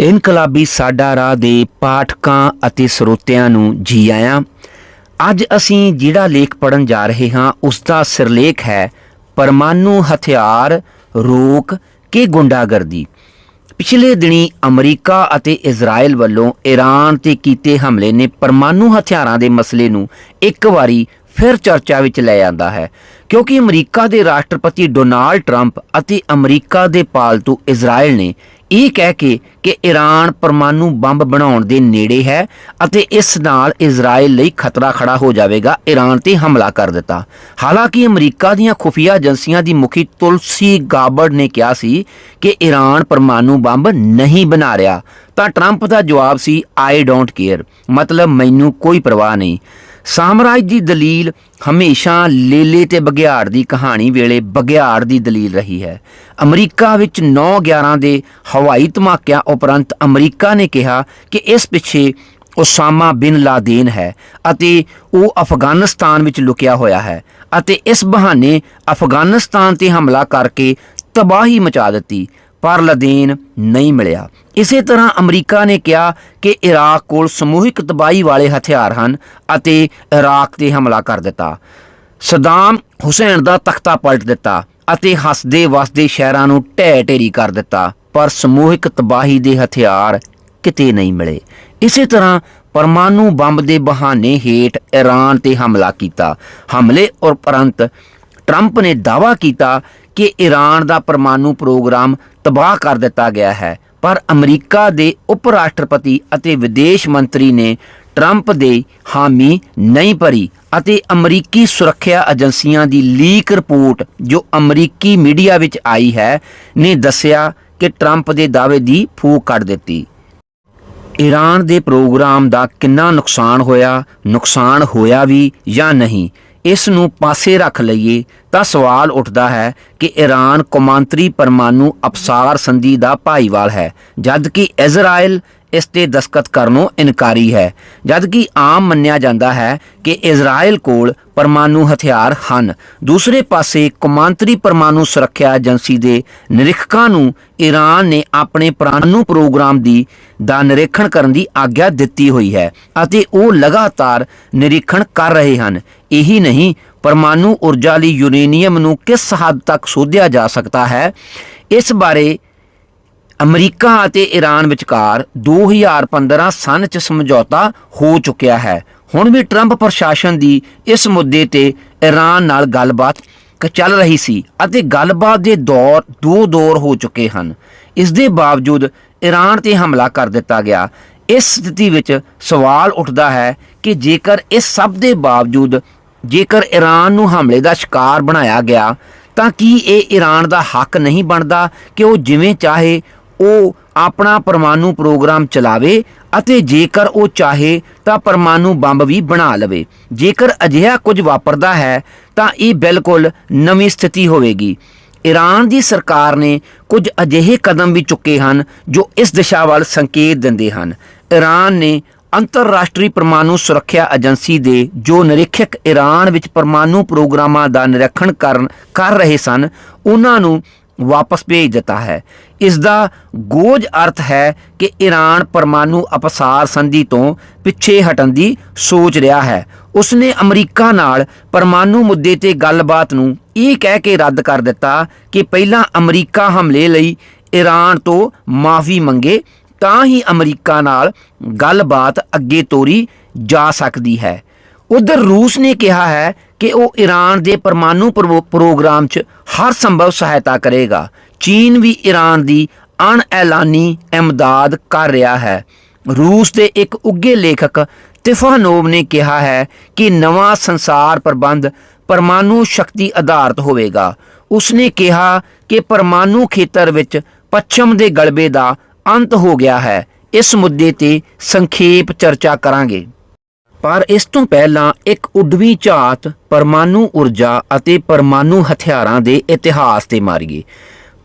ਇਨਕਲਾਬੀ ਸਾਡਾ ਰਾਹ ਦੇ ਪਾਠਕਾਂ ਅਤੇ ਸਰੋਤਿਆਂ ਨੂੰ ਜੀ ਆਇਆਂ। ਅੱਜ ਅਸੀਂ ਜਿਹੜਾ ਲੇਖ ਪੜਨ ਜਾ ਰਹੇ ਹਾਂ ਉਸ ਦਾ ਸਿਰਲੇਖ ਹੈ ਪਰਮਾਣੂ ਹਥਿਆਰ ਰੋਕ ਕੇ ਗੁੰਡਾਗਰਦੀ। ਪਿਛਲੇ ਦਿਨੀ ਅਮਰੀਕਾ ਅਤੇ ਇਜ਼ਰਾਈਲ ਵੱਲੋਂ ਈਰਾਨ ਤੇ ਕੀਤੇ ਹਮਲੇ ਨੇ ਪਰਮਾਣੂ ਹਥਿਆਰਾਂ ਦੇ ਮਸਲੇ ਨੂੰ ਇੱਕ ਵਾਰੀ ਫਿਰ ਚਰਚਾ ਵਿੱਚ ਲੈ ਆਂਦਾ ਹੈ। ਕਿਉਂਕਿ ਅਮਰੀਕਾ ਦੇ ਰਾਸ਼ਟਰਪਤੀ ਡੋਨਾਲਡ ਟਰੰਪ ਅਤੇ ਅਮਰੀਕਾ ਦੇ ਪਾਲਤੂ ਇਜ਼ਰਾਈਲ ਨੇ ਇਹ ਕਹਿ ਕੇ ਕਿ ਈਰਾਨ ਪਰਮਾਣੂ ਬੰਬ ਬਣਾਉਣ ਦੇ ਨੇੜੇ ਹੈ ਅਤੇ ਇਸ ਨਾਲ ਇਜ਼ਰਾਈਲ ਲਈ ਖਤਰਾ ਖੜਾ ਹੋ ਜਾਵੇਗਾ ਈਰਾਨ ਤੇ ਹਮਲਾ ਕਰ ਦਿੱਤਾ। ਹਾਲਾਂਕਿ ਅਮਰੀਕਾ ਦੀਆਂ ਖੁਫੀਆ ਏਜੰਸੀਆਂ ਦੀ ਮੁਖੀ ਤੁਲਸੀ ਗਾਬੜ ਨੇ ਕਿਹਾ ਸੀ ਕਿ ਈਰਾਨ ਪਰਮਾਣੂ ਬੰਬ ਨਹੀਂ ਬਣਾ ਰਿਹਾ। ਤਾਂ ਟਰੰਪ ਦਾ ਜਵਾਬ ਸੀ ਆਈ ਡੋਂਟ ਕੇਅਰ ਮਤਲਬ ਮੈਨੂੰ ਕੋਈ ਪਰਵਾਹ ਨਹੀਂ। ਸਾਮਰਾਜ ਦੀ ਦਲੀਲ ਹਮੇਸ਼ਾ ਲੇਲੇ ਤੇ ਬਗਿਆੜ ਦੀ ਕਹਾਣੀ ਵੇਲੇ ਬਗਿਆੜ ਦੀ ਦਲੀਲ ਰਹੀ ਹੈ। ਅਮਰੀਕਾ ਵਿੱਚ 9/11 ਦੇ ਹਵਾਈ ਧਮਾਕਿਆਂ ਉਪਰੰਤ ਅਮਰੀਕਾ ਨੇ ਕਿਹਾ ਕਿ ਇਸ ਪਿੱਛੇ ਉਸਾਮਾ ਬਿਨ ਲਾਦੇਨ ਹੈ ਅਤੇ ਉਹ ਅਫਗਾਨਿਸਤਾਨ ਵਿੱਚ ਲੁਕਿਆ ਹੋਇਆ ਹੈ ਅਤੇ ਇਸ ਬਹਾਨੇ ਅਫਗਾਨਿਸਤਾਨ ਤੇ ਹਮਲਾ ਕਰਕੇ ਤਬਾਹੀ ਮਚਾ ਦਿੱਤੀ। ਪਰ ਲਦੇਨ ਨਹੀਂ ਮਿਲਿਆ। ਇਸੇ ਤਰ੍ਹਾਂ ਅਮਰੀਕਾ ਨੇ ਕਿਹਾ ਕਿ ਇਰਾਕ ਕੋਲ ਸਮੂਹਿਕ ਤਬਾਹੀ ਵਾਲੇ ਹਥਿਆਰ ਹਨ ਅਤੇ ਇਰਾਕ ਤੇ ਹਮਲਾ ਕਰ ਦਿੱਤਾ। ਸਦਾਮ ਹੁਸੈਨ ਦਾ ਤਖਤਾ ਪਲਟ ਦਿੱਤਾ ਅਤੇ ਹੱਸਦੇ ਵਸਦੇ ਸ਼ਹਿਰਾਂ ਨੂੰ ਢਹਿ ਢੇਰੀ ਕਰ ਦਿੱਤਾ, ਪਰ ਸਮੂਹਿਕ ਤਬਾਹੀ ਦੇ ਹਥਿਆਰ ਕਿਤੇ ਨਹੀਂ ਮਿਲੇ। ਇਸੇ ਤਰ੍ਹਾਂ ਪਰਮਾਣੂ ਬੰਬ ਦੇ ਬਹਾਨੇ ਹੇਠ ਈਰਾਨ ਤੇ ਹਮਲਾ ਕੀਤਾ। ਹਮਲੇ ਉਪਰੰਤ ਟਰੰਪ ਨੇ ਦਾਅਵਾ ਕੀਤਾ ਕਿ ਈਰਾਨ ਦਾ ਪਰਮਾਣੂ ਪ੍ਰੋਗਰਾਮ ਤਬਾਹ ਕਰ ਦਿੱਤਾ ਗਿਆ ਹੈ। ਪਰ ਅਮਰੀਕਾ ਦੇ ਉਪ ਰਾਸ਼ਟਰਪਤੀ ਅਤੇ ਵਿਦੇਸ਼ ਮੰਤਰੀ ਨੇ ਟਰੰਪ ਦੇ ਹਾਮੀ ਨਹੀਂ ਭਰੀ ਅਤੇ ਅਮਰੀਕੀ ਸੁਰੱਖਿਆ ਏਜੰਸੀਆਂ ਦੀ ਲੀਕ ਰਿਪੋਰਟ ਜੋ ਅਮਰੀਕੀ ਮੀਡੀਆ ਵਿੱਚ ਆਈ ਹੈ, ਨੇ ਦੱਸਿਆ ਕਿ ਟਰੰਪ ਦੇ ਦਾਅਵੇ ਦੀ ਫੂਕ ਕੱਢ ਦਿੱਤੀ। ਈਰਾਨ ਦੇ ਪ੍ਰੋਗਰਾਮ ਦਾ ਕਿੰਨਾ ਨੁਕਸਾਨ ਹੋਇਆ ਨੁਕਸਾਨ ਹੋਇਆ ਵੀ ਜਾਂ ਨਹੀਂ ਇਸ ਨੂੰ ਪਾਸੇ ਰੱਖ ਲਈਏ ਤਾਂ ਸਵਾਲ ਉੱਠਦਾ ਹੈ ਕਿ ਈਰਾਨ ਕੌਮਾਂਤਰੀ ਪਰਮਾਣੂ ਅਪਸਾਰ ਸੰਧੀ ਦਾ ਭਾਈਵਾਲ ਹੈ ਜਦਕਿ ਇਜ਼ਰਾਈਲ ਇਸ ਤੇ ਦਸਤਖਤ ਕਰਨੋਂ ਇਨਕਾਰੀ ਹੈ। ਜਦਕਿ ਆਮ ਮੰਨਿਆ ਜਾਂਦਾ ਹੈ ਕਿ ਇਜ਼ਰਾਈਲ ਕੋਲ ਪਰਮਾਣੂ ਹਥਿਆਰ ਹਨ। ਦੂਸਰੇ ਪਾਸੇ ਕੌਮਾਂਤਰੀ ਪਰਮਾਣੂ ਸੁਰੱਖਿਆ ਏਜੰਸੀ ਦੇ ਨਿਰੀਖਕਾਂ ਨੂੰ ਈਰਾਨ ਨੇ ਆਪਣੇ ਪਰਮਾਣੂ ਪ੍ਰੋਗਰਾਮ ਦੀ ਦਾ ਨਿਰੀਖਣ ਕਰਨ ਦੀ ਆਗਿਆ ਦਿੱਤੀ ਹੋਈ ਹੈ ਅਤੇ ਉਹ ਲਗਾਤਾਰ ਨਿਰੀਖਣ ਕਰ ਰਹੇ ਹਨ। ਇਹੀ ਨਹੀਂ, ਪਰਮਾਣੂ ਊਰਜਾ ਲਈ ਯੂਰੇਨੀਅਮ ਨੂੰ ਕਿਸ ਹੱਦ ਤੱਕ ਸੋਧਿਆ ਜਾ ਸਕਦਾ ਹੈ? ਇਸ ਬਾਰੇ ਅਮਰੀਕਾ ਅਤੇ ਈਰਾਨ ਵਿਚਕਾਰ 2015 ਸਨ 'ਚ ਸਮਝੌਤਾ ਹੋ ਚੁੱਕਿਆ ਹੈ। ਹੁਣ ਵੀ ਟਰੰਪ ਪ੍ਰਸ਼ਾਸਨ ਦੀ ਇਸ ਮੁੱਦੇ ਤੇ ਈਰਾਨ ਨਾਲ ਗੱਲਬਾਤ ਚੱਲ ਰਹੀ ਸੀ ਅਤੇ ਗੱਲਬਾਤ ਦੇ ਦੌਰ ਦੋ ਦੌਰ ਹੋ ਚੁੱਕੇ ਹਨ। ਇਸ ਦੇ ਬਾਵਜੂਦ ਈਰਾਨ ਤੇ ਹਮਲਾ ਕਰ ਦਿੱਤਾ ਗਿਆ। ਇਸ ਸਥਿਤੀ ਵਿੱਚ ਸਵਾਲ ਉੱਠਦਾ ਹੈ ਕਿ ਜੇਕਰ ਇਸ ਸਭ ਦੇ ਬਾਵਜੂਦ ਜੇਕਰ ਈਰਾਨ ਨੂੰ ਹਮਲੇ ਦਾ ਸ਼ਿਕਾਰ ਬਣਾਇਆ ਗਿਆ, ਤਾਂ ਕੀ ਇਹ ਈਰਾਨ ਦਾ ਹੱਕ ਨਹੀਂ ਬਣਦਾ ਕਿ ਉਹ ਜਿਵੇਂ ਚਾਹੇ ਉਹ ਆਪਣਾ ਪਰਮਾਣੂ ਪ੍ਰੋਗਰਾਮ ਚਲਾਵੇ ਅਤੇ ਜੇਕਰ ਉਹ ਚਾਹੇ ਤਾਂ ਪਰਮਾਣੂ ਬੰਬ ਵੀ ਬਣਾ ਲਵੇ। ਜੇਕਰ ਅਜਿਹਾ ਕੁਝ ਵਾਪਰਦਾ ਹੈ, ਤਾਂ ਇਹ ਬਿਲਕੁਲ ਨਵੀਂ ਸਥਿਤੀ ਹੋਵੇਗੀ। ਈਰਾਨ ਦੀ ਸਰਕਾਰ ਨੇ ਕੁਝ ਅਜਿਹੇ ਕਦਮ ਵੀ ਚੁੱਕੇ ਹਨ ਜੋ ਇਸ ਦਿਸ਼ਾ ਵੱਲ ਸੰਕੇਤ ਦਿੰਦੇ ਹਨ। ਈਰਾਨ ਨੇ ਅੰਤਰਰਾਸ਼ਟਰੀ ਪਰਮਾਣੂ ਸੁਰੱਖਿਆ ਏਜੰਸੀ ਦੇ ਜੋ ਨਿਰੀਖਕ ਈਰਾਨ ਵਿੱਚ ਪਰਮਾਣੂ ਪ੍ਰੋਗਰਾਮਾਂ ਦਾ ਨਿਰੀਖਣ ਕਰਨ ਕਰ ਰਹੇ ਸਨ, ਉਹਨਾਂ ਨੂੰ ਵਾਪਸ ਭੇਜ ਦਿੱਤਾ ਹੈ। ਇਸ ਦਾ ਗੋਝ ਅਰਥ ਹੈ ਕਿ ਈਰਾਨ ਪਰਮਾਣੂ ਅਪਸਾਰ ਸੰਧੀ ਤੋਂ ਪਿੱਛੇ ਹਟਣ ਦੀ ਸੋਚ ਰਿਹਾ ਹੈ। ਉਸਨੇ ਅਮਰੀਕਾ ਨਾਲ ਪਰਮਾਣੂ ਮੁੱਦੇ ਤੇ ਗੱਲਬਾਤ ਨੂੰ ਇਹ ਕਹਿ ਕੇ ਰੱਦ ਕਰ ਦਿੱਤਾ ਕਿ ਪਹਿਲਾਂ ਅਮਰੀਕਾ ਹਮਲੇ ਲਈ ਈਰਾਨ ਤੋਂ ਮਾਫੀ ਮੰਗੇ ਤਾਂ ਹੀ ਅਮਰੀਕਾ ਨਾਲ ਗੱਲਬਾਤ ਅੱਗੇ ਤੋਰੀ ਜਾ ਸਕਦੀ ਹੈ। ਉਧਰ ਰੂਸ ਨੇ ਕਿਹਾ ਹੈ ਕਿ ਉਹ ਈਰਾਨ ਦੇ ਪਰਮਾਣੂ ਪ੍ਰੋ- ਪ੍ਰੋਗਰਾਮ 'ਚ ਹਰ ਸੰਭਵ ਸਹਾਇਤਾ ਕਰੇਗਾ। ਚੀਨ ਵੀ ਈਰਾਨ ਦੀ ਅਣਐਲਾਨੀ ਇਮਦਾਦ ਕਰ ਰਿਹਾ ਹੈ। ਰੂਸ ਦੇ ਇੱਕ ਉੱਗੇ ਲੇਖਕ ਤਿਫਾਨੋਵ ਨੇ ਕਿਹਾ ਹੈ ਕਿ ਨਵਾਂ ਸੰਸਾਰ ਪ੍ਰਬੰਧ ਪਰਮਾਣੂ ਸ਼ਕਤੀ ਆਧਾਰਿਤ ਹੋਵੇਗਾ। ਉਸਨੇ ਕਿਹਾ ਕਿ ਪਰਮਾਣੂ ਖੇਤਰ ਵਿੱਚ ਪੱਛਮ ਦੇ ਗਲਬੇ ਦਾ ਅੰਤ ਹੋ ਗਿਆ ਹੈ। ਇਸ ਮੁੱਦੇ ਤੇ ਸੰਖੇਪ ਚਰਚਾ ਕਰਾਂਗੇ। ਪਰ ਇਸ ਤੋਂ ਪਹਿਲਾਂ ਇੱਕ ਉਡਵੀ ਝਾਤ ਪਰਮਾਣੂ ਊਰਜਾ ਅਤੇ ਪਰਮਾਣੂ ਹਥਿਆਰਾਂ ਦੇ ਇਤਿਹਾਸ ਤੇ ਮਾਰੀਏ।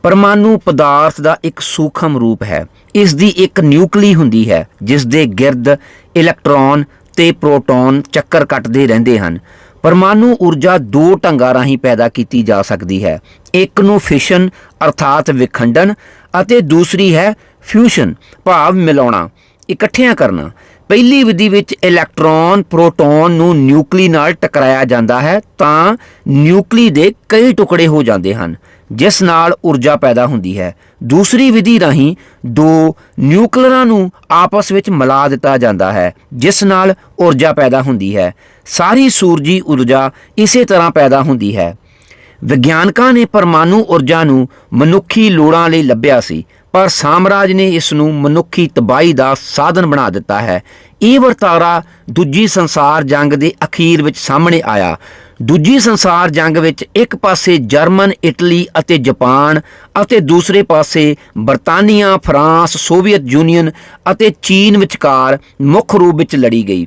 ਪਰਮਾਣੂ ਪਦਾਰਥ ਦਾ ਇੱਕ ਸੂਖਮ ਰੂਪ ਹੈ। ਇਸ ਦੀ ਇੱਕ ਨਿਊਕਲੀ ਹੁੰਦੀ ਹੈ, ਜਿਸ ਦੇ ਗਿਰਦ ਇਲੈਕਟ੍ਰੋਨ ਤੇ ਪ੍ਰੋਟੋਨ ਚੱਕਰ ਕੱਟਦੇ ਰਹਿੰਦੇ ਹਨ। ਪਰਮਾਣੂ ਊਰਜਾ ਦੋ ਢੰਗਾਂ ਰਾਹੀਂ ਪੈਦਾ ਕੀਤੀ ਜਾ ਸਕਦੀ ਹੈ। ਇੱਕ ਨੂੰ ਫਿਸ਼ਨ ਅਰਥਾਤ ਵਿਖੰਡਨ ਅਤੇ ਦੂਸਰੀ ਹੈ ਫਿਊਸ਼ਨ ਭਾਵ ਮਿਲਾਉਣਾ, ਇਕੱਠਿਆਂ ਕਰਨਾ। ਪਹਿਲੀ ਵਿਧੀ ਵਿੱਚ ਇਲੈਕਟ੍ਰੋਨ ਪ੍ਰੋਟੋਨ ਨੂੰ ਨਿਊਕਲੀ ਨਾਲ ਟਕਰਾਇਆ ਜਾਂਦਾ ਹੈ, ਤਾਂ ਨਿਊਕਲੀ ਦੇ ਕਈ ਟੁਕੜੇ ਹੋ ਜਾਂਦੇ ਹਨ, ਜਿਸ ਨਾਲ ਊਰਜਾ ਪੈਦਾ ਹੁੰਦੀ ਹੈ। ਦੂਸਰੀ ਵਿਧੀ ਰਾਹੀਂ ਦੋ ਨਿਊਕਲੀਅਰਾਂ ਨੂੰ ਆਪਸ ਵਿੱਚ ਮਿਲਾ ਦਿੱਤਾ ਜਾਂਦਾ ਹੈ, ਜਿਸ ਨਾਲ ਊਰਜਾ ਪੈਦਾ ਹੁੰਦੀ ਹੈ। ਸਾਰੀ ਸੂਰਜੀ ਊਰਜਾ ਇਸੇ ਤਰ੍ਹਾਂ ਪੈਦਾ ਹੁੰਦੀ ਹੈ। ਵਿਗਿਆਨਕਾਂ ਨੇ ਪਰਮਾਣੂ ਊਰਜਾ ਨੂੰ ਮਨੁੱਖੀ ਲੋੜਾਂ ਲਈ ਲੱਭਿਆ ਸੀ। ਪਰ ਸਾਮਰਾਜ ਨੇ ਇਸ ਨੂੰ ਮਨੁੱਖੀ ਤਬਾਹੀ ਦਾ ਸਾਧਨ ਬਣਾ ਦਿੱਤਾ ਹੈ। ਇਹ ਵਰਤਾਰਾ ਦੂਜੀ ਸੰਸਾਰ ਜੰਗ ਦੇ ਅਖੀਰ ਵਿੱਚ ਸਾਹਮਣੇ ਆਇਆ। ਦੂਜੀ ਸੰਸਾਰ ਜੰਗ ਵਿੱਚ ਇੱਕ ਪਾਸੇ ਜਰਮਨ, ਇਟਲੀ ਅਤੇ ਜਾਪਾਨ ਅਤੇ ਦੂਸਰੇ ਪਾਸੇ ਬਰਤਾਨੀਆ, ਫਰਾਂਸ, ਸੋਵੀਅਤ ਯੂਨੀਅਨ ਅਤੇ ਚੀਨ ਵਿਚਕਾਰ ਮੁੱਖ ਰੂਪ ਵਿੱਚ ਲੜੀ ਗਈ।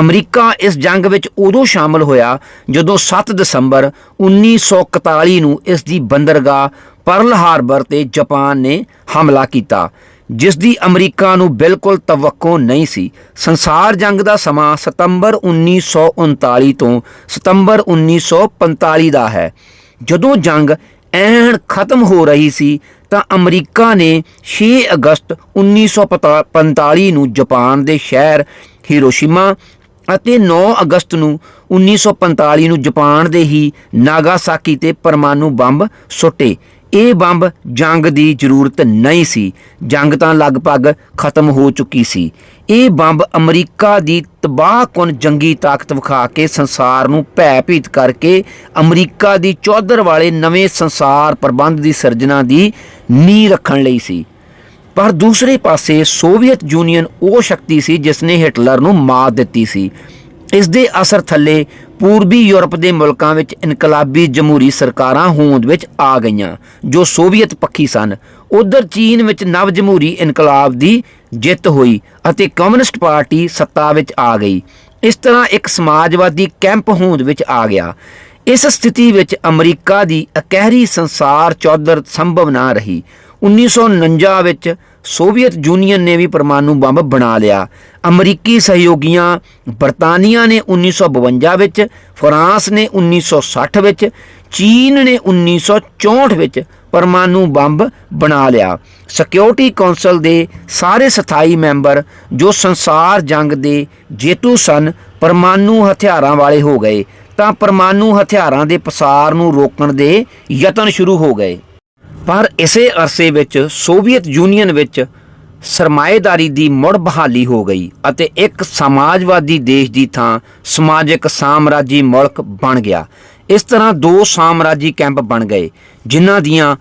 ਅਮਰੀਕਾ ਇਸ ਜੰਗ ਵਿੱਚ ਉਦੋਂ ਸ਼ਾਮਲ ਹੋਇਆ ਜਦੋਂ 7 ਦਸੰਬਰ 1941 ਨੂੰ ਇਸ ਦੀ ਬੰਦਰਗਾਹ ਪਰਲ ਹਾਰਬਰ ਤੇ ਜਾਪਾਨ ਨੇ ਹਮਲਾ ਕੀਤਾ, ਜਿਸ ਦੀ ਅਮਰੀਕਾ ਨੂੰ ਬਿਲਕੁਲ ਤਵੱਕੋ ਨਹੀਂ ਸੀ। ਸੰਸਾਰ ਜੰਗ ਦਾ ਸਮਾਂ ਸਤੰਬਰ 1939 ਤੋਂ ਸਤੰਬਰ 1945 ਦਾ ਹੈ। ਜਦੋਂ ਜੰਗ ਐਨ ਖਤਮ ਹੋ ਰਹੀ ਸੀ, ਤਾਂ ਅਮਰੀਕਾ ਨੇ 6 ਅਗਸਤ 1945 ਨੂੰ ਜਾਪਾਨ ਦੇ ਸ਼ਹਿਰ ਹੀਰੋਸ਼ੀਮਾ ਅਤੇ 9 ਅਗਸਤ ਨੂੰ 1945 ਨੂੰ ਜਾਪਾਨ ਦੇ ਹੀ ਨਾਗਾਸਾਕੀ ਤੇ ਪਰਮਾਣੂ ਬੰਬ ਸੁੱਟੇ। ਇਹ ਬੰਬ ਜੰਗ ਦੀ ਜ਼ਰੂਰਤ ਨਹੀਂ ਸੀ। ਜੰਗ ਤਾਂ ਲਗਭਗ ਖਤਮ ਹੋ ਚੁੱਕੀ ਸੀ। ਇਹ ਬੰਬ ਅਮਰੀਕਾ ਦੀ ਤਬਾਹਕੁਨ ਜੰਗੀ ਤਾਕਤ ਵਿਖਾ ਕੇ ਸੰਸਾਰ ਨੂੰ ਭੈਭੀਤ ਕਰਕੇ ਅਮਰੀਕਾ ਦੀ ਚੌਧਰ ਵਾਲੇ ਨਵੇਂ ਸੰਸਾਰ ਪ੍ਰਬੰਧ ਦੀ ਸਿਰਜਣਾ ਦੀ ਨੀਂਹ ਰੱਖਣ ਲਈ ਸੀ। ਪਰ ਦੂਸਰੇ ਪਾਸੇ ਸੋਵੀਅਤ ਯੂਨੀਅਨ ਉਹ ਸ਼ਕਤੀ ਸੀ ਜਿਸ ਨੇ ਹਿਟਲਰ ਨੂੰ ਮਾਤ ਦਿੱਤੀ ਸੀ। ਇਸ ਦੇ ਅਸਰ ਥੱਲੇ ਪੂਰਬੀ ਯੂਰਪ ਦੇ ਮੁਲਕਾਂ ਵਿੱਚ ਇਨਕਲਾਬੀ ਜਮਹੂਰੀ ਸਰਕਾਰਾਂ ਹੋਂਦ ਵਿੱਚ ਆ ਗਈਆਂ, ਜੋ ਸੋਵੀਅਤ ਪੱਖੀ ਸਨ। ਉਧਰ ਚੀਨ ਵਿੱਚ ਨਵ ਜਮਹੂਰੀ ਇਨਕਲਾਬ ਦੀ ਜਿੱਤ ਹੋਈ ਅਤੇ ਕਮਿਊਨਿਸਟ ਪਾਰਟੀ ਸੱਤਾ ਵਿੱਚ ਆ ਗਈ। ਇਸ ਤਰ੍ਹਾਂ ਇੱਕ ਸਮਾਜਵਾਦੀ ਕੈਂਪ ਹੋਂਦ ਵਿੱਚ ਆ ਗਿਆ। ਇਸ ਸਥਿਤੀ ਵਿੱਚ ਅਮਰੀਕਾ ਦੀ ਅਕਹਿਰੀ ਸੰਸਾਰ ਚੌਧਰ ਸੰਭਵ ਨਾ ਰਹੀ। 1949 ਵਿੱਚ ਸੋਵੀਅਤ ਯੂਨੀਅਨ ਨੇ ਵੀ ਪਰਮਾਣੂ ਬੰਬ ਬਣਾ ਲਿਆ। ਅਮਰੀਕੀ ਸਹਿਯੋਗੀਆਂ ਬਰਤਾਨੀਆ ਨੇ 1952 ਵਿੱਚ, ਫਰਾਂਸ ਨੇ 1960 ਵਿੱਚ, ਚੀਨ ਨੇ 1964 ਵਿੱਚ ਪਰਮਾਣੂ ਬੰਬ ਬਣਾ ਲਿਆ। ਸਿਕਿਉਰਿਟੀ ਕੌਂਸਲ ਦੇ ਸਾਰੇ ਸਥਾਈ ਮੈਂਬਰ ਜੋ ਸੰਸਾਰ ਜੰਗ ਦੇ ਜੇਤੂ ਸਨ, ਪਰਮਾਣੂ ਹਥਿਆਰਾਂ ਵਾਲੇ ਹੋ ਗਏ। ਤਾਂ ਪਰਮਾਣੂ ਹਥਿਆਰਾਂ ਦੇ ਪਸਾਰ ਨੂੰ ਰੋਕਣ ਦੇ ਯਤਨ ਸ਼ੁਰੂ ਹੋ ਗਏ। ਪਰ ਇਸੇ ਅਰਸੇ ਵਿੱਚ ਸੋਵੀਅਤ ਯੂਨੀਅਨ ਵਿੱਚ ਸਰਮਾਏਦਾਰੀ ਦੀ ਮੁੜ ਬਹਾਲੀ ਹੋ ਗਈ ਅਤੇ ਇੱਕ ਸਮਾਜਵਾਦੀ ਦੇਸ਼ ਦੀ ਥਾਂ ਸਮਾਜਿਕ ਸਾਮਰਾਜੀ ਮੁਲਕ ਬਣ ਗਿਆ। ਇਸ ਤਰ੍ਹਾਂ ਦੋ ਸਾਮਰਾਜੀ ਕੈਂਪ ਬਣ ਗਏ, ਜਿਨ੍ਹਾਂ ਦੀਆਂ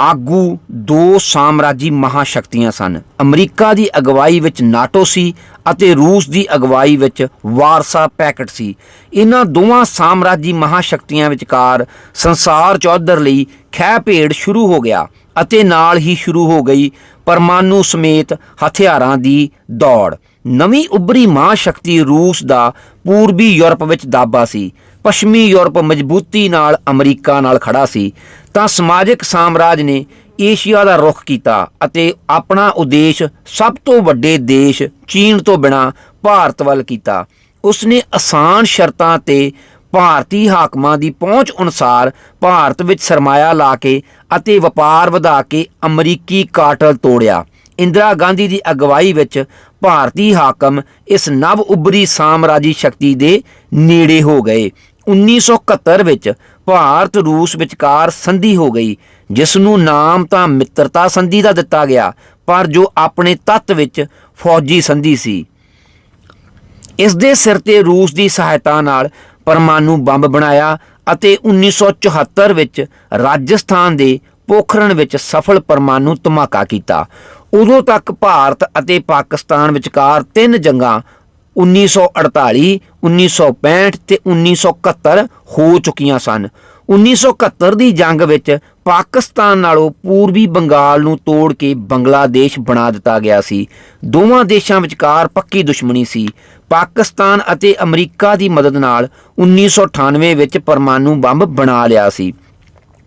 ਆਗੂ ਦੋ ਸਾਮਰਾਜੀ ਮਹਾਸ਼ਕਤੀਆਂ ਸਨ। ਅਮਰੀਕਾ ਦੀ ਅਗਵਾਈ ਵਿੱਚ ਨਾਟੋ ਸੀ ਅਤੇ ਰੂਸ ਦੀ ਅਗਵਾਈ ਵਿੱਚ ਵਾਰਸਾ ਪੈਕਟ ਸੀ। ਇਹਨਾਂ ਦੋਵਾਂ ਸਾਮਰਾਜੀ ਮਹਾਸ਼ਕਤੀਆਂ ਵਿਚਕਾਰ ਸੰਸਾਰ ਚੌਧਰ ਲਈ ਖਹਿ ਭੇੜ ਸ਼ੁਰੂ ਹੋ ਗਿਆ ਅਤੇ ਨਾਲ ਹੀ ਸ਼ੁਰੂ ਹੋ ਗਈ ਪਰਮਾਣੂ ਸਮੇਤ ਹਥਿਆਰਾਂ ਦੀ ਦੌੜ। ਨਵੀਂ ਉੱਭਰੀ ਮਹਾਸ਼ਕਤੀ ਰੂਸ ਦਾ ਪੂਰਬੀ ਯੂਰਪ ਵਿੱਚ ਦਾਬਾ ਸੀ। ਪੱਛਮੀ ਯੂਰਪ ਮਜ਼ਬੂਤੀ ਨਾਲ ਅਮਰੀਕਾ ਨਾਲ ਖੜਾ ਸੀ, ਤਾਂ ਸਮਾਜਿਕ ਸਾਮਰਾਜ ਨੇ ਏਸ਼ੀਆ ਦਾ ਰੁਖ ਕੀਤਾ ਅਤੇ ਆਪਣਾ ਉਦੇਸ਼ ਸਭ ਤੋਂ ਵੱਡੇ ਦੇਸ਼ ਚੀਨ ਤੋਂ ਬਿਨਾ ਭਾਰਤ ਵੱਲ ਕੀਤਾ। ਉਸਨੇ ਆਸਾਨ ਸ਼ਰਤਾਂ ਤੇ ਭਾਰਤੀ ਹਾਕਮਾਂ ਦੀ ਪਹੁੰਚ ਅਨੁਸਾਰ ਭਾਰਤ ਵਿੱਚ ਸਰਮਾਇਆ ਲਾ ਕੇ ਅਤੇ ਵਪਾਰ ਵਧਾ ਕੇ ਅਮਰੀਕੀ ਕਾਟਲ ਤੋੜਿਆ। ਇੰਦਰਾ ਗਾਂਧੀ ਦੀ ਅਗਵਾਈ ਵਿੱਚ ਭਾਰਤੀ ਹਾਕਮ ਇਸ ਨਵ ਉੱਭਰੀ ਸਾਮਰਾਜੀ ਸ਼ਕਤੀ ਦੇ ਨੇੜੇ ਹੋ ਗਏ। 1971 ਵਿੱਚ ਭਾਰਤ ਰੂਸ ਵਿਚਕਾਰ ਸੰਧੀ ਹੋ ਗਈ ਜਿਸ ਨੂੰ ਨਾਮ ਤਾਂ ਮਿੱਤਰਤਾ ਸੰਧੀ ਦਾ ਦਿੱਤਾ ਗਿਆ, ਪਰ ਜੋ ਆਪਣੇ ਤੱਤ ਵਿੱਚ ਫੌਜੀ ਸੰਧੀ ਸੀ। ਇਸ ਦੇ ਸਿਰ ਤੇ ਰੂਸ ਦੀ ਸਹਾਇਤਾ ਨਾਲ ਪਰਮਾਣੂ ਬੰਬ ਬਣਾਇਆ ਅਤੇ 1974 ਵਿੱਚ ਰਾਜਸਥਾਨ ਦੇ ਪੋਖਰਨ ਵਿੱਚ ਸਫਲ ਪਰਮਾਣੂ ਧਮਾਕਾ ਕੀਤਾ। ਉਦੋਂ ਤੱਕ ਭਾਰਤ ਅਤੇ ਪਾਕਿਸਤਾਨ ਵਿਚਕਾਰ ਤਿੰਨ ਜੰਗਾਂ 1948 1965 ਤੇ 1971 ਹੋ ਚੁੱਕੀਆਂ ਸਨ। 1971 ਦੀ ਜੰਗ ਵਿੱਚ ਪਾਕਿਸਤਾਨ ਨਾਲੋਂ ਪੂਰਬੀ ਬੰਗਾਲ ਨੂੰ ਤੋੜ ਕੇ ਬੰਗਲਾਦੇਸ਼ ਬਣਾ ਦਿੱਤਾ ਗਿਆ ਸੀ। ਦੋਵਾਂ ਦੇਸ਼ਾਂ ਵਿਚਕਾਰ ਪੱਕੀ ਦੁਸ਼ਮਣੀ ਸੀ। ਪਾਕਿਸਤਾਨ ਅਤੇ ਅਮਰੀਕਾ ਦੀ ਮਦਦ ਨਾਲ 1998 ਵਿੱਚ ਪਰਮਾਣੂ ਬੰਬ ਬਣਾ ਲਿਆ ਸੀ।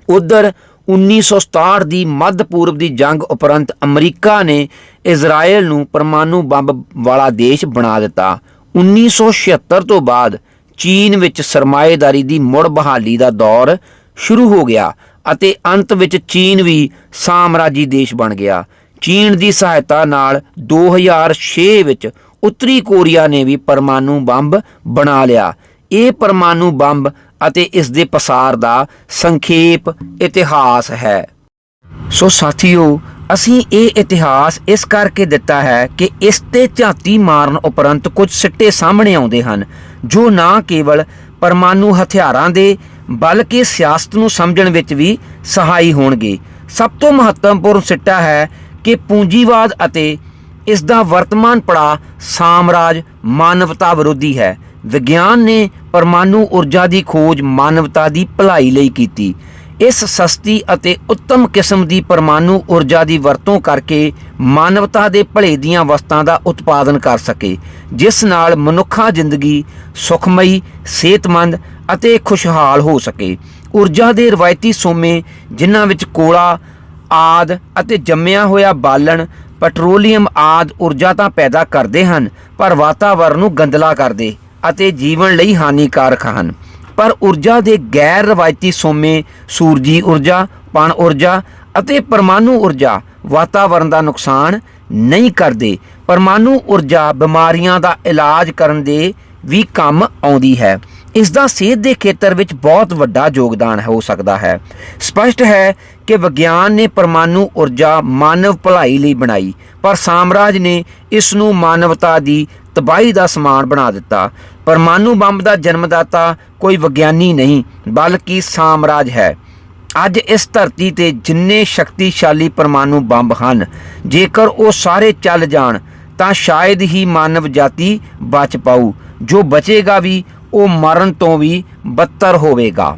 ਉਧਰ 1967 ਦੀ ਮੱਧ ਪੂਰਬ ਦੀ ਜੰਗ ਉਪਰੰਤ ਅਮਰੀਕਾ ਨੇ ਇਜ਼ਰਾਈਲ ਨੂੰ ਪਰਮਾਣੂ ਬੰਬ ਵਾਲਾ ਦੇਸ਼ ਬਣਾ ਦਿੱਤਾ। 1976 ਤੋਂ ਬਾਅਦ ਚੀਨ ਵਿੱਚ ਸਰਮਾਏਦਾਰੀ ਦੀ ਮੁੜ ਬਹਾਲੀ ਦਾ ਦੌਰ ਸ਼ੁਰੂ ਹੋ ਗਿਆ ਅਤੇ ਅੰਤ ਵਿੱਚ ਚੀਨ ਵੀ ਸਾਮਰਾਜੀ ਦੇਸ਼ ਬਣ ਗਿਆ। ਚੀਨ ਦੀ ਸਹਾਇਤਾ ਨਾਲ 2006 ਵਿੱਚ ਉੱਤਰੀ ਕੋਰੀਆ ਨੇ ਵੀ ਪਰਮਾਣੂ ਬੰਬ ਬਣਾ ਲਿਆ। ਇਹ ਪਰਮਾਣੂ ਬੰਬ ਅਤੇ ਇਸ ਦੇ ਪਸਾਰ ਦਾ ਸੰਖੇਪ ਇਤਿਹਾਸ ਹੈ। ਸੋ ਸਾਥੀਓ, ਅਸੀਂ ਇਹ ਇਤਿਹਾਸ ਇਸ ਕਰਕੇ ਦਿੱਤਾ ਹੈ ਕਿ ਇਸ ਤੇ ਝਾਤੀ ਮਾਰਨ ਉਪਰੰਤ ਕੁਝ ਸਿੱਟੇ ਸਾਹਮਣੇ ਆਉਂਦੇ ਹਨ, ਜੋ ਨਾ ਕੇਵਲ ਪਰਮਾਣੂ ਹਥਿਆਰਾਂ ਦੇ, ਬਲਕਿ ਸਿਆਸਤ ਨੂੰ ਸਮਝਣ ਵਿੱਚ ਵੀ ਸਹਾਈ ਹੋਣਗੇ। ਸਭ ਤੋਂ ਮਹੱਤਵਪੂਰਨ ਸਿੱਟਾ ਹੈ ਕਿ ਪੂੰਜੀਵਾਦ ਅਤੇ ਇਸ ਦਾ ਵਰਤਮਾਨ ਪੜਾ ਸਾਮਰਾਜ ਮਾਨਵਤਾ ਵਿਰੋਧੀ ਹੈ। ਵਿਗਿਆਨ ਨੇ ਪਰਮਾਣੂ ਊਰਜਾ ਦੀ ਖੋਜ ਮਾਨਵਤਾ ਦੀ ਭਲਾਈ ਲਈ ਕੀਤੀ। ਇਸ ਸਸਤੀ ਅਤੇ ਉੱਤਮ ਕਿਸਮ ਦੀ ਪਰਮਾਣੂ ਊਰਜਾ ਦੀ ਵਰਤੋਂ ਕਰਕੇ ਮਾਨਵਤਾ ਦੇ ਭਲੇ ਦੀਆਂ ਵਸਤਾਂ ਦਾ ਉਤਪਾਦਨ ਕਰ ਸਕੇ, ਜਿਸ ਨਾਲ ਮਨੁੱਖਾ ਜ਼ਿੰਦਗੀ ਸੁਖਮਈ, ਸਿਹਤਮੰਦ ਅਤੇ ਖੁਸ਼ਹਾਲ ਹੋ ਸਕੇ। ਊਰਜਾ ਦੇ ਰਵਾਇਤੀ ਸੋਮੇ, ਜਿਨ੍ਹਾਂ ਵਿੱਚ ਕੋਲਾ, ਆਦ ਅਤੇ ਜੰਮਿਆ ਹੋਇਆ ਬਾਲਣ, ਪੈਟਰੋਲੀਅਮ ਆਦ ਊਰਜਾ ਤਾਂ ਪੈਦਾ ਕਰਦੇ ਹਨ, ਪਰ ਵਾਤਾਵਰਣ ਨੂੰ ਗੰਦਲਾ ਕਰਦੇ। ਅਤੇ ਜੀਵਨ ਲਈ ਹਾਨੀਕਾਰਕ ਹਨ। ਪਰ ਊਰਜਾ ਦੇ ਗੈਰ ਰਵਾਇਤੀ ਸੋਮੇ ਸੂਰਜੀ ਊਰਜਾ, ਪਣ ਊਰਜਾ ਅਤੇ ਪਰਮਾਣੂ ਊਰਜਾ ਵਾਤਾਵਰਣ ਦਾ ਨੁਕਸਾਨ ਨਹੀਂ ਕਰਦੇ। ਪਰਮਾਣੂ ਊਰਜਾ ਬਿਮਾਰੀਆਂ ਦਾ ਇਲਾਜ ਕਰਨ ਦੇ ਵੀ ਕੰਮ ਆਉਂਦੀ ਹੈ। ਇਸ ਦਾ ਸਿਹਤ ਦੇ ਖੇਤਰ ਵਿੱਚ ਬਹੁਤ ਵੱਡਾ ਯੋਗਦਾਨ ਹੋ ਸਕਦਾ ਹੈ। ਸਪਸ਼ਟ ਹੈ ਕਿ ਵਿਗਿਆਨ ਨੇ ਪਰਮਾਣੂ ਊਰਜਾ ਮਾਨਵ ਭਲਾਈ ਲਈ ਬਣਾਈ, ਪਰ ਸਾਮਰਾਜ ਨੇ ਇਸ ਨੂੰ ਮਾਨਵਤਾ ਦੀ ਤਬਾਹੀ ਦਾ ਸਮਾਨ ਬਣਾ ਦਿੱਤਾ। ਪਰਮਾਣੂ ਬੰਬ ਦਾ ਜਨਮਦਾਤਾ ਕੋਈ ਵਿਗਿਆਨੀ ਨਹੀਂ, ਬਲਕਿ ਸਾਮਰਾਜ ਹੈ। ਅੱਜ ਇਸ ਧਰਤੀ ਤੇ ਜਿੰਨੇ ਸ਼ਕਤੀਸ਼ਾਲੀ ਪਰਮਾਣੂ ਬੰਬ ਹਨ, ਜੇਕਰ ਉਹ ਸਾਰੇ ਚੱਲ ਜਾਣ, ਤਾਂ ਸ਼ਾਇਦ ਹੀ ਮਾਨਵ ਜਾਤੀ ਬਚ ਪਾਊ। ਜੋ ਬਚੇਗਾ ਵੀ, ਉਹ ਮਰਨ ਤੋਂ ਵੀ ਬੱਤਰ ਹੋਵੇਗਾ।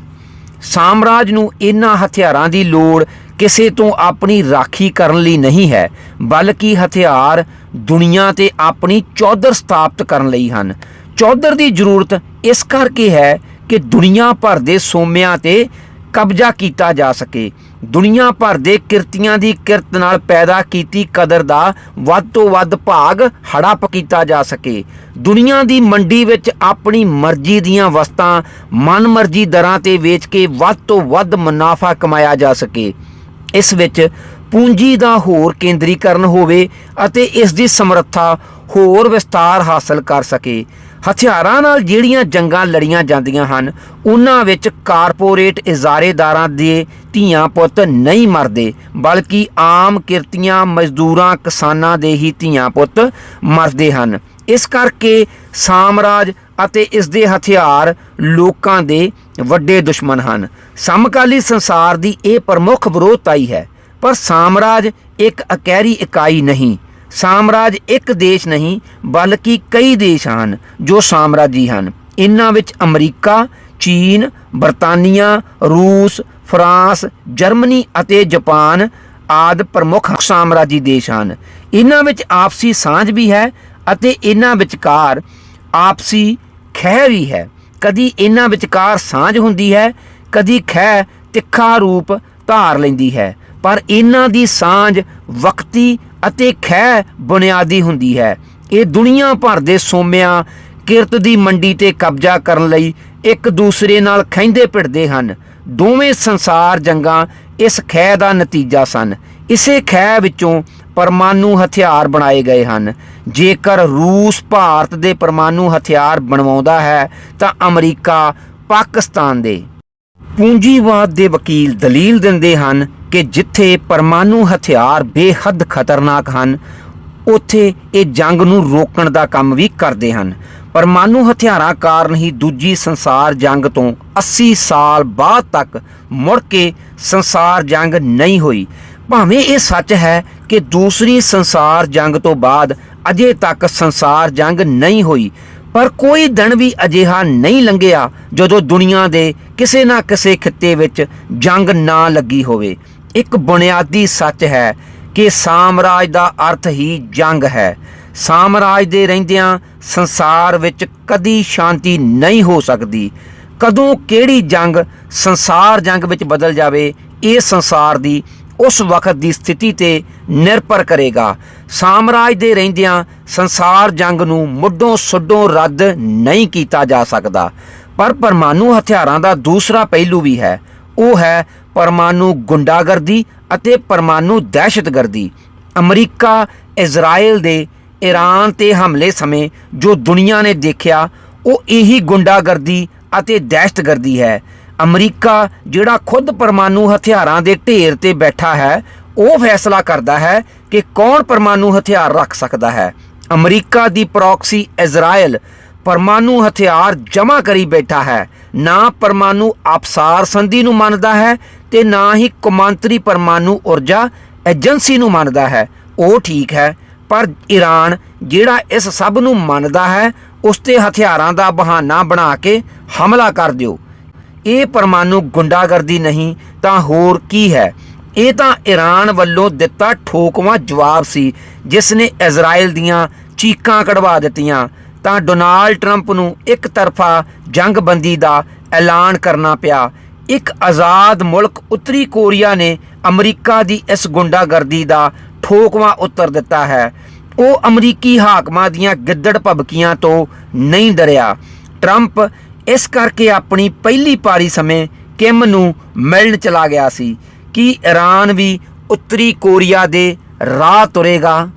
ਸਾਮਰਾਜ ਨੂੰ ਇਹਨਾਂ ਹਥਿਆਰਾਂ ਦੀ ਲੋੜ ਕਿਸੇ ਤੋਂ ਆਪਣੀ ਰਾਖੀ ਕਰਨ ਲਈ ਨਹੀਂ ਹੈ, ਬਲਕਿ ਹਥਿਆਰ ਦੁਨੀਆ ਤੇ ਆਪਣੀ ਚੌਧਰ ਸਥਾਪਿਤ ਕਰਨ ਲਈ ਹਨ। ਚੌਧਰ ਦੀ ਜ਼ਰੂਰਤ ਇਸ ਕਰਕੇ ਹੈ ਕਿ ਦੁਨੀਆ ਭਰ ਦੇ ਸੋਮਿਆਂ ਤੇ ਕਬਜ਼ਾ ਕੀਤਾ ਜਾ ਸਕੇ। ਦੁਨੀਆ ਭਰ ਦੇ ਕਿਰਤੀਆਂ ਦੀ ਕਿਰਤ ਨਾਲ ਪੈਦਾ ਕੀਤੀ ਕਦਰ ਦਾ ਵੱਧ ਤੋਂ ਵੱਧ ਭਾਗ ਹੜੱਪ ਕੀਤਾ ਜਾ ਸਕੇ। ਦੁਨੀਆ ਦੀ ਮੰਡੀ ਵਿੱਚ ਆਪਣੀ ਮਰਜ਼ੀ ਦੀਆਂ ਵਸਤਾਂ ਮਨਮਰਜ਼ੀ ਦਰਾਂ ਤੇ ਵੇਚ ਕੇ ਵੱਧ ਤੋਂ ਵੱਧ ਮੁਨਾਫਾ ਕਮਾਇਆ ਜਾ ਸਕੇ। ਇਸ ਵਿੱਚ ਪੂੰਜੀ ਦਾ ਹੋਰ ਕੇਂਦਰੀਕਰਨ ਹੋਵੇ ਅਤੇ ਇਸ ਦੀ ਸਮਰੱਥਾ ਹੋਰ ਵਿਸਤਾਰ ਹਾਸਲ ਕਰ ਸਕੇ। ਹਥਿਆਰਾਂ ਨਾਲ ਜਿਹੜੀਆਂ ਜੰਗਾਂ ਲੜੀਆਂ ਜਾਂਦੀਆਂ ਹਨ, ਉਹਨਾਂ ਵਿੱਚ ਕਾਰਪੋਰੇਟ ਇਜ਼ਾਰੇਦਾਰਾਂ ਦੇ ਧੀਆਂ ਪੁੱਤ ਨਹੀਂ ਮਰਦੇ, ਬਲਕਿ ਆਮ ਕਿਰਤੀਆਂ ਮਜ਼ਦੂਰਾਂ, ਕਿਸਾਨਾਂ ਦੇ ਹੀ ਧੀਆਂ ਪੁੱਤ ਮਰਦੇ ਹਨ। ਇਸ ਕਰਕੇ ਸਾਮਰਾਜ ਅਤੇ ਇਸ ਦੇ ਹਥਿਆਰ ਲੋਕਾਂ ਦੇ ਵੱਡੇ ਦੁਸ਼ਮਣ ਹਨ। ਸਮਕਾਲੀ ਸੰਸਾਰ ਦੀ ਇਹ ਪ੍ਰਮੁੱਖ ਵਿਰੋਧਤਾਈ ਹੈ ਪਰ ਸਾਮਰਾਜ ਇੱਕ ਅਕੈਰੀ ਇਕਾਈ ਨਹੀਂ, ਸਾਮਰਾਜ ਇੱਕ ਦੇਸ਼ ਨਹੀਂ, ਬਲਕਿ ਕਈ ਦੇਸ਼ ਹਨ ਜੋ ਸਾਮਰਾਜੀ ਹਨ। ਇਨ੍ਹਾਂ ਵਿੱਚ ਅਮਰੀਕਾ, ਚੀਨ, ਬਰਤਾਨੀਆ, ਰੂਸ, ਫਰਾਂਸ, ਜਰਮਨੀ ਅਤੇ ਜਾਪਾਨ ਆਦ ਪ੍ਰਮੁੱਖ ਸਾਮਰਾਜੀ ਦੇਸ਼ ਹਨ। ਇਨ੍ਹਾਂ ਵਿੱਚ ਆਪਸੀ ਸਾਂਝ ਵੀ ਹੈ ਅਤੇ ਇਨ੍ਹਾਂ ਵਿਚਕਾਰ ਆਪਸੀ ਖਹਿ ਵੀ ਹੈ। ਕਦੀ ਇਨ੍ਹਾਂ ਵਿਚਕਾਰ ਸਾਂਝ ਹੁੰਦੀ ਹੈ, ਕਦੀ ਖਹਿ ਤਿੱਖਾ ਰੂਪ ਧਾਰ ਲੈਂਦੀ ਹੈ। ਪਰ ਇਹਨਾਂ ਦੀ ਸਾਂਝ ਵਕਤੀ ਅਤੇ ਖੈ ਬੁਨਿਆਦੀ ਹੁੰਦੀ ਹੈ। ਇਹ ਦੁਨੀਆ ਭਰ ਦੇ ਸੋਮਿਆਂ ਕਿਰਤ ਦੀ ਮੰਡੀ ਤੇ ਕਬਜ਼ਾ ਕਰਨ ਲਈ ਇੱਕ ਦੂਸਰੇ ਨਾਲ ਖੈਂਦੇ ਭਿੜਦੇ ਹਨ। ਦੋਵੇਂ ਸੰਸਾਰ ਜੰਗਾਂ ਇਸ ਖੈ ਦਾ ਨਤੀਜਾ ਸਨ। ਇਸੇ ਖੈ ਵਿੱਚੋਂ ਪਰਮਾਣੂ ਹਥਿਆਰ ਬਣਾਏ ਗਏ ਹਨ। ਜੇਕਰ ਰੂਸ ਭਾਰਤ ਦੇ ਪਰਮਾਣੂ ਹਥਿਆਰ ਬਣਵਾਉਂਦਾ ਹੈ, ਤਾਂ ਅਮਰੀਕਾ ਪਾਕਿਸਤਾਨ ਦੇ ਪੂੰਜੀਵਾਦ ਦੇ ਵਕੀਲ ਦਲੀਲ ਦਿੰਦੇ ਹਨ ਕਿ ਜਿੱਥੇ ਪਰਮਾਣੂ ਹਥਿਆਰ ਬੇਹੱਦ ਖਤਰਨਾਕ ਹਨ, ਉੱਥੇ ਇਹ ਜੰਗ ਨੂੰ ਰੋਕਣ ਦਾ ਕੰਮ ਵੀ ਕਰਦੇ ਹਨ। ਪਰਮਾਣੂ ਹਥਿਆਰਾਂ ਕਾਰਨ ਹੀ ਦੂਜੀ ਸੰਸਾਰ ਜੰਗ ਤੋਂ 80 ਸਾਲ ਬਾਅਦ ਤੱਕ ਮੁੜ ਕੇ ਸੰਸਾਰ ਜੰਗ ਨਹੀਂ ਹੋਈ। ਭਾਵੇਂ ਇਹ ਸੱਚ ਹੈ ਕਿ ਦੂਸਰੀ ਸੰਸਾਰ ਜੰਗ ਤੋਂ ਬਾਅਦ ਅਜੇ ਤੱਕ ਸੰਸਾਰ ਜੰਗ ਨਹੀਂ ਹੋਈ, ਪਰ ਕੋਈ ਦਿਨ ਵੀ ਅਜਿਹਾ ਨਹੀਂ ਲੰਘਿਆ ਜਦੋਂ ਦੁਨੀਆ ਦੇ ਕਿਸੇ ਨਾ ਕਿਸੇ ਖਿੱਤੇ ਵਿੱਚ ਜੰਗ ਨਾ ਲੱਗੀ ਹੋਵੇ। ਇੱਕ ਬੁਨਿਆਦੀ ਸੱਚ ਹੈ ਕਿ ਸਾਮਰਾਜ ਦਾ ਅਰਥ ਹੀ ਜੰਗ ਹੈ। ਸਾਮਰਾਜ ਦੇ ਰਹਿੰਦਿਆਂ ਸੰਸਾਰ ਵਿੱਚ ਕਦੀ ਸ਼ਾਂਤੀ ਨਹੀਂ ਹੋ ਸਕਦੀ। ਕਦੋਂ ਕਿਹੜੀ ਜੰਗ ਸੰਸਾਰ ਜੰਗ ਵਿੱਚ ਬਦਲ ਜਾਵੇ, ਇਹ ਸੰਸਾਰ ਦੀ ਉਸ ਵਕਤ ਦੀ ਸਥਿਤੀ ਤੇ ਨਿਰਭਰ ਕਰੇਗਾ। ਸਾਮਰਾਜ ਦੇ ਰਹਿੰਦਿਆਂ ਸੰਸਾਰ ਜੰਗ ਨੂੰ ਮੁੱਢੋਂ ਸੁੱਢੋਂ ਰੱਦ ਨਹੀਂ ਕੀਤਾ ਜਾ ਸਕਦਾ। ਪਰ ਪਰਮਾਣੂ ਹਥਿਆਰਾਂ ਦਾ ਦੂਸਰਾ ਪਹਿਲੂ ਵੀ ਹੈ। ਉਹ ਹੈ ਪਰਮਾਣੂ ਗੁੰਡਾਗਰਦੀ ਅਤੇ ਪਰਮਾਣੂ ਦਹਿਸ਼ਤਗਰਦੀ। ਅਮਰੀਕਾ ਇਜ਼ਰਾਈਲ ਦੇ ਈਰਾਨ ਤੇ ਹਮਲੇ ਸਮੇਂ ਜੋ ਦੁਨੀਆ ਨੇ ਦੇਖਿਆ, ਉਹ ਇਹੀ ਗੁੰਡਾਗਰਦੀ ਅਤੇ ਦਹਿਸ਼ਤਗਰਦੀ ਹੈ। ਅਮਰੀਕਾ, ਜਿਹੜਾ ਖੁਦ ਪਰਮਾਣੂ ਹਥਿਆਰਾਂ ਦੇ ਢੇਰ ਤੇ ਬੈਠਾ ਹੈ, ਉਹ ਫੈਸਲਾ ਕਰਦਾ ਹੈ ਕਿ ਕੌਣ ਪਰਮਾਣੂ ਹਥਿਆਰ ਰੱਖ ਸਕਦਾ ਹੈ। ਅਮਰੀਕਾ ਦੀ ਪ੍ਰੌਕਸੀ ਇਜ਼ਰਾਈਲ ਪਰਮਾਣੂ ਹਥਿਆਰ ਜਮ੍ਹਾਂ ਕਰੀ ਬੈਠਾ ਹੈ। ਨਾ ਪਰਮਾਣੂ ਆਪਸਾਰ ਸੰਧੀ ਨੂੰ ਮੰਨਦਾ ਹੈ ਤੇ ਨਾ ਹੀ ਕੌਮਾਂਤਰੀ ਪਰਮਾਣੂ ਊਰਜਾ ਏਜੰਸੀ ਨੂੰ ਮੰਨਦਾ ਹੈ। ਉਹ ਠੀਕ ਹੈ, ਪਰ ਈਰਾਨ ਜਿਹੜਾ ਇਸ ਸਭ ਨੂੰ ਮੰਨਦਾ ਹੈ, ਉਸ ਤੇ ਹਥਿਆਰਾਂ ਦਾ ਬਹਾਨਾ ਬਣਾ ਕੇ ਹਮਲਾ ਕਰ ਦਿਓ। ਇਹ ਪਰਮਾਣੂ ਗੁੰਡਾਗਰਦੀ ਨਹੀਂ, ਤਾਂ ਹੋਰ ਕੀ ਹੈ? ਇਹ ਤਾਂ ਈਰਾਨ ਵੱਲੋਂ ਦਿੱਤਾ ਠੋਕਵਾਂ ਜਵਾਬ ਸੀ, ਜਿਸ ਨੇ ਇਜ਼ਰਾਈਲ ਦੀਆਂ ਚੀਕਾਂ ਕਢਵਾ ਦਿੱਤੀਆਂ। ਤਾਂ ਡੋਨਾਲਡ ਟਰੰਪ ਨੂੰ ਇੱਕ ਤਰਫਾ ਜੰਗਬੰਦੀ ਦਾ ਐਲਾਨ ਕਰਨਾ ਪਿਆ। ਇੱਕ ਆਜ਼ਾਦ ਮੁਲਕ ਉੱਤਰੀ ਕੋਰੀਆ ਨੇ ਅਮਰੀਕਾ ਦੀ ਇਸ ਗੁੰਡਾਗਰਦੀ ਦਾ ਠੋਕਵਾਂ ਉੱਤਰ ਦਿੱਤਾ ਹੈ। ਉਹ ਅਮਰੀਕੀ ਹਾਕਮਾਂ ਦੀਆਂ ਗਿੱਦੜ ਭਬਕੀਆਂ ਤੋਂ ਨਹੀਂ ਡਰਿਆ। ਟਰੰਪ ਇਸ ਕਰਕੇ ਆਪਣੀ ਪਹਿਲੀ ਪਾਰੀ ਸਮੇਂ ਕਿਮ ਨੂੰ ਮਿਲਣ ਚਲਾ ਗਿਆ ਸੀ ਕਿ ਈਰਾਨ ਵੀ ਉੱਤਰੀ ਕੋਰੀਆ ਦੇ ਰਾਹ ਤੁਰੇਗਾ।